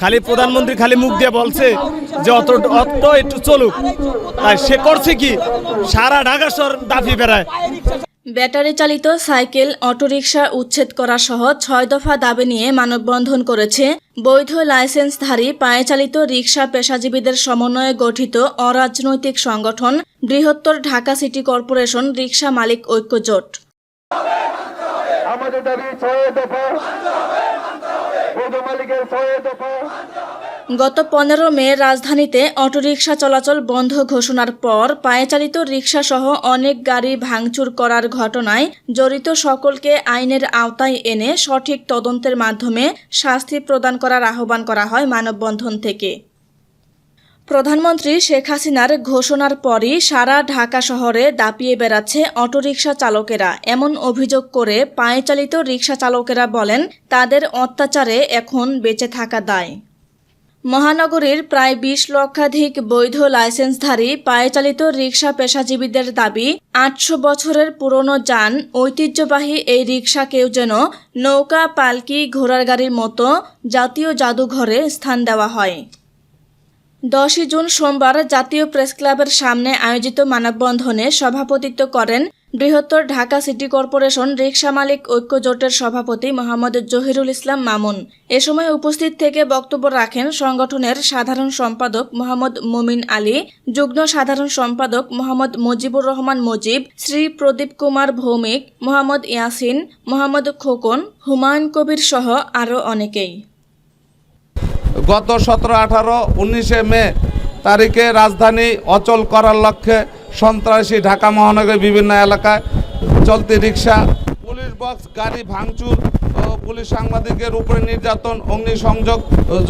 খালি প্রধানমন্ত্রী খালি মুখ দিয়ে বলছে যে অত অত একটু চলুক। তাই সে করছে কি? সারা ঢাকা শহর দাফি বেড়ায়। ব্যাটারি চালিত সাইকেল অটোরিকশা উচ্ছেদ করা সহ ছয় দফা দাবি নিয়ে মানববন্ধন করেছে বৈধ লাইসেন্সধারী পায়ে চালিত রিকশা পেশাজীবীদের সমন্বয়ে গঠিত অরাজনৈতিক সংগঠন বৃহত্তর ঢাকা সিটি কর্পোরেশন রিকশা মালিক ঐক্য জোট আমাদের দাবি ছয় দফা বৈধ মালিকের ছয় দফা গত পনেরো মে রাজধানীতে অটোরিকশা চলাচল বন্ধ ঘোষণার পর পায়েচালিত রিকশা সহ অনেক গাড়ি ভাঙচুর করার ঘটনায় জড়িত সকলকে আইনের আওতায় এনে সঠিক তদন্তের মাধ্যমে শাস্তি প্রদান করার আহ্বান করা হয় মানববন্ধন থেকে। প্রধানমন্ত্রী শেখ হাসিনার ঘোষণার পরই সারা ঢাকা শহরে দাপিয়ে বেড়াচ্ছে অটোরিকশা চালকেরা। এমন অভিযোগ করে পায়ে চালিত রিকশা চালকেরা বলেন, তাদের অত্যাচারে এখন বেঁচে থাকা দায়। মহানগরীর প্রায় বিশ লক্ষাধিক বৈধ লাইসেন্সধারী পায়েচালিত রিকশা পেশাজীবীদের দাবি, আটশো বছরের পুরনো যান, ঐতিহ্যবাহী এই রিকশা কেউ যেন নৌকা, পালকি, ঘোড়ার গাড়ির মতো জাতীয় জাদুঘরে স্থান দেওয়া হয়। দশই জুন সোমবার জাতীয় প্রেস ক্লাবের সামনে আয়োজিত মানববন্ধনে সভাপতিত্ব করেন বৃহত্তর ঢাকা সিটি কর্পোরেশন রিক্সা মালিক ঐক্য জোটের সভাপতি মোহাম্মদ জহিরুল ইসলাম মামুন। এ সময় উপস্থিত থেকে বক্তব্য রাখেন সংগঠনের সাধারণ সম্পাদক মোহাম্মদ মুমিন আলী, যুগ্ম সাধারণ সম্পাদক মোহাম্মদ মুজিবুর রহমান মুজিব, শ্রী প্রদীপ কুমার ভৌমিক, মোহাম্মদ ইয়াসিন, মোহাম্মদ খোকন, হুমায়ুন কবির সহ আরও অনেকেই। গত সতেরো আঠারো উনিশে মে তারিখে রাজধানী অচল করার লক্ষ্যে সন্ত্রাসী ঢাকা মহানগরের বিভিন্ন এলাকায় চলতি রিক্সা পুলিশ বক্স, গাড়ি ভাঙচুর পুলিশ সাংবাদিকের উপরে নির্যাতন, অগ্নিসংযোগ,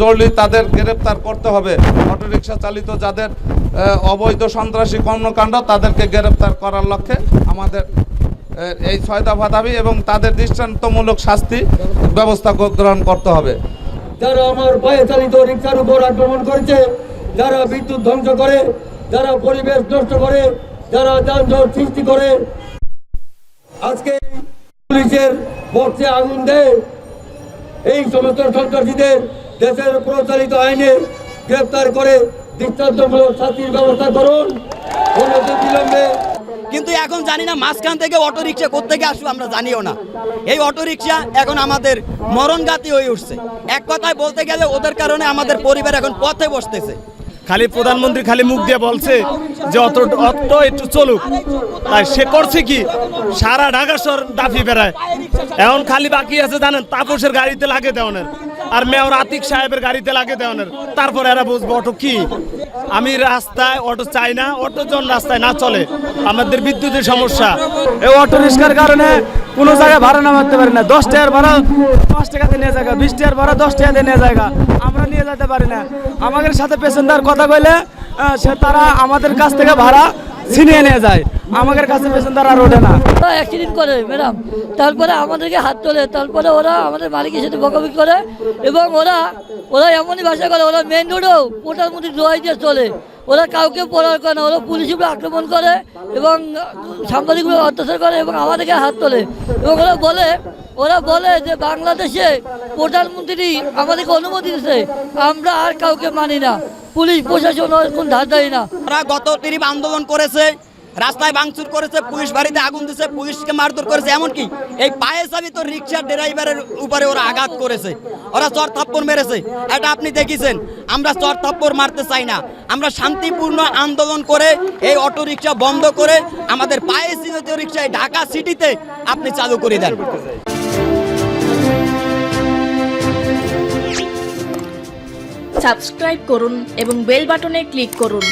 জরুরি তাদের গ্রেপ্তার করতে হবে। অটোরিকশা চালিত যাদের অবৈধ সন্ত্রাসী কর্মকাণ্ড তাদেরকে গ্রেপ্তার করার লক্ষ্যে আমাদের এই ছয় দফা দাবি এবং তাদের দৃষ্টান্তমূলক শাস্তি ব্যবস্থা গ্রহণ করতে হবে। যারা আমার পায়ে চালিত রিক্সার উপর আক্রমণ করেছে, যারা বিদ্যুৎ ধ্বংস করে, যারা পরিবেশ নষ্ট করে, যারা যানজট সৃষ্টি করে, আজকে পুলিশের বক্সে আগুন দেয়। এই সমস্ত সন্ত্রাসীদের দেশের প্রচালিত আইনে গ্রেপ্তার করে দৃষ্টান্তমূলক শাস্তির ব্যবস্থা করুন। এখন জানি না মাঝখান থেকে অটো রিক্সা কোথেকে আসবে আমরা জানিও না। এই অটো রিক্সা এখন আমাদের মরণঘাতী হয়ে উঠছে। এক কথায় বলতে গেলে ওদের কারণে আমাদের পরিবার এখন পথে বসতেছে। খালি প্রধানমন্ত্রী খালি মুখ দিয়ে বলছে যে অত অত একটু চলুক। তাই সে করছে কি? সারা ঢাকা শহর দাফি বেড়ায়। এখন খালি বাকি আছে জানেন, তাপসের গাড়িতে লাগে দেওয়ানের আর মেয়র আতিক সাহেবের গাড়িতে লাগে দেওয়ানের তারপরে এরা বুঝব অটো কি। আমি রাস্তায় অটো চাই না, অটো জন রাস্তায় না চলে। আমাদের বিদ্যুতের সমস্যা। এই অটো রিক্সার কারণে কোনো জায়গায় ভাড়া নামাতে পারি না। দশ টাকার ভাড়া পাঁচ টাকাতে নিয়ে জায়গা, বিশ টাকার ভাড়া দশ টাকাতে নিয়ে জায়গা। আমরা নিয়ে যেতে পারি না। আমাদের সাথে পেশেন্টার কথা কইলে সে তারা আমাদের কাছ থেকে ভাড়া ছিনিয়ে নিয়ে যায়। আমাদের কাছে পেশেন্টার আর ওঠে না। অ্যাক্সিডেন্ট করে, ম্যাডাম। তারপরে আমাদেরকে হাত তোলে। তারপরে ওরা আমাদের মালিকের সাথে বকাবকি করে এবং ওরা ওরা এমনই ভাষা করে, ওরা মেন রোডেও ওটার জোয়াই জয় দিয়ে চলে। ওরা কাউকে পড়ার করে না, ওরা পুলিশগুলো আক্রমণ করে এবং সাংবাদিকগুলো অত্যাচার করে এবং আমাদেরকে হাত তোলে। এবং ওরা বলে ওরা বলে যে বাংলাদেশে প্রধানমন্ত্রী আমাদেরকে অনুমতি দিয়েছে, আমরা আর কাউকে মানি না। পুলিশ, প্রশাসন কোন ধার দেয় না। ওরা গত তিনি আন্দোলন করেছে রাস্তায় ভাঙচুর করেছে, পুলিশ বাড়িতে আগুন দিয়েছে পুলিশকে মারধর করেছে, এমনকি এই পায়ে চাবি তো রিক্সার ড্রাইভারের উপরে ওরা আঘাত করেছে। ওরা চর থাপ্পড় মেরেছে। এটা আপনি দেখেছেন? আমরা চর থাপ্পড় মারতে চাই না। আমরা শান্তিপূর্ণ আন্দোলন করে এই অটো রিক্সা বন্ধ করে আমাদের পায়ে চালিত রিক্সায় ঢাকা সিটিতে আপনি চালু করে দেন। সাবস্ক্রাইব করুন এবং বেল বাটনে ক্লিক করুন।